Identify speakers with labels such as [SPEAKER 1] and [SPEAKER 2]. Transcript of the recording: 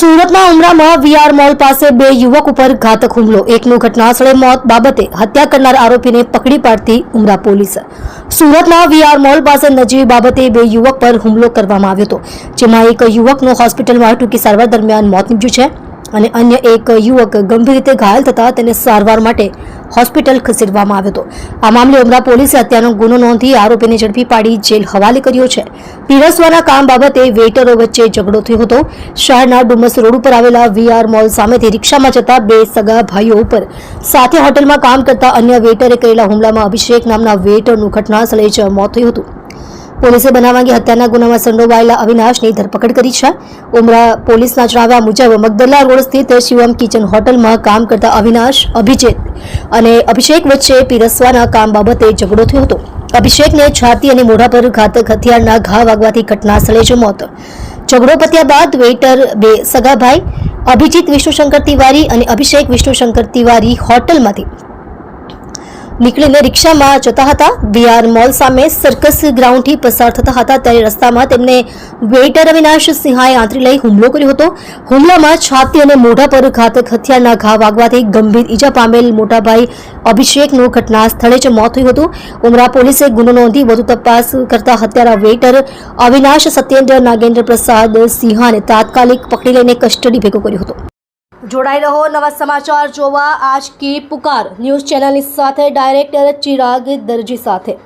[SPEAKER 1] સુરતના ઉમરામાં VR mall પાસે બે યુવક ઉપર ઘાતક હુમલો. એકનું ઘટનાસ્થળે મોત બાબતે હત્યા કરનાર આરોપીને પકડી પાડતી ઉમરા પોલીસ. સુરતના વીઆર મોલ પાસે નજીવી બાબતે બે યુવક પર હુમલો કરવામાં આવ્યો હતો, જેમાં એક યુવકનું હોસ્પિટલમાં ટૂંકી સારવાર દરમિયાન મોત નીપજ્યું છે. અને અન્ય એક યુવક ગંભીર રીતે ઘાયલ થતા તેને સારવાર માટે હોસ્પિટલ ખસેડવામાં આવ્યો હતો. આ મામલે ઉમરા પોલીસે હત્યાનો ગુનો નોંધી આરોપીને ઝડપી પાડી જેલ હવાલે કર્યો છે. પીરસવાના કામ બાબતે વેઇટરો વચ્ચે ઝઘડો થયો હતો. શહેરના ડુમસ રોડ ઉપર આવેલા વીઆર મોલ સામેથી રિક્ષામાં જતા બે સગા ભાઈઓ ઉપર સાથે હોટલમાં કામ કરતા અન્ય વેઇટરે કરેલા હુમલામાં અભિષેક નામના વેઇટરનું ઘટના સ્થળે જ મોત થયું હતું. પોલીસે બનાવ અંગે હત્યાના ગુનામાં સંડોવાયેલા અવિનાશની ધરપકડ કરી છે. ઉમરા પોલીસના જણાવ્યા મુજબ મગદલ્લા રોડ સ્થિત શિવમ કિચન હોટલમાં કામ કરતા અવિનાશ, અભિજેત અને અભિષેક વચ્ચે પીરસવાના કામ બાબતે ઝઘડો થયો હતો. અભિષેકને છાતી અને મોઢા પર ઘાતક હથિયારના ઘા વાગવાથી ઘટના સ્થળે જ મોત. ઝઘડો પત્યા બાદ વેઇટર બે સગાભાઈ, અભિજીત વિષ્ણુશંકર તિવારી અને અભિષેક વિષ્ણુશંકર તિવારી હોટલમાંથી નીકળીને રિક્ષામાં જતા હતા. વીઆર મોલ સામે સર્કસ ગ્રાઉન્ડથી પસાર થતા હતા. ત્યારે રસ્તામાં તેમને વેઇટર અવિનાશ સિંહાએ આંતરી લઈ હુમલો કર્યો હતો. હુમલામાં છાતી અને મોઢા પર ઘાતક હથિયારના ઘા વાગવાથી ગંભીર ઈજા પામેલ મોટાભાઈ અભિષેકનું ઘટના સ્થળે જ મોત થયું હતું. ઉમરા પોલીસે ગુનો નોંધી વધુ તપાસ કરતા હત્યારા વેઇટર અવિનાશ સત્યેન્દ્ર નાગેન્દ્ર પ્રસાદ સિંહાને તાત્કાલિક પકડી લઈને કસ્ટડી ભેગો કર્યો હતો. જોડાઈ રહો, નવા સમાચાર જોવા. આજ કી પુકાર ન્યૂઝ ચેનલની સાથે, ડાયરેક્ટર ચિરાગ દરજી સાથે.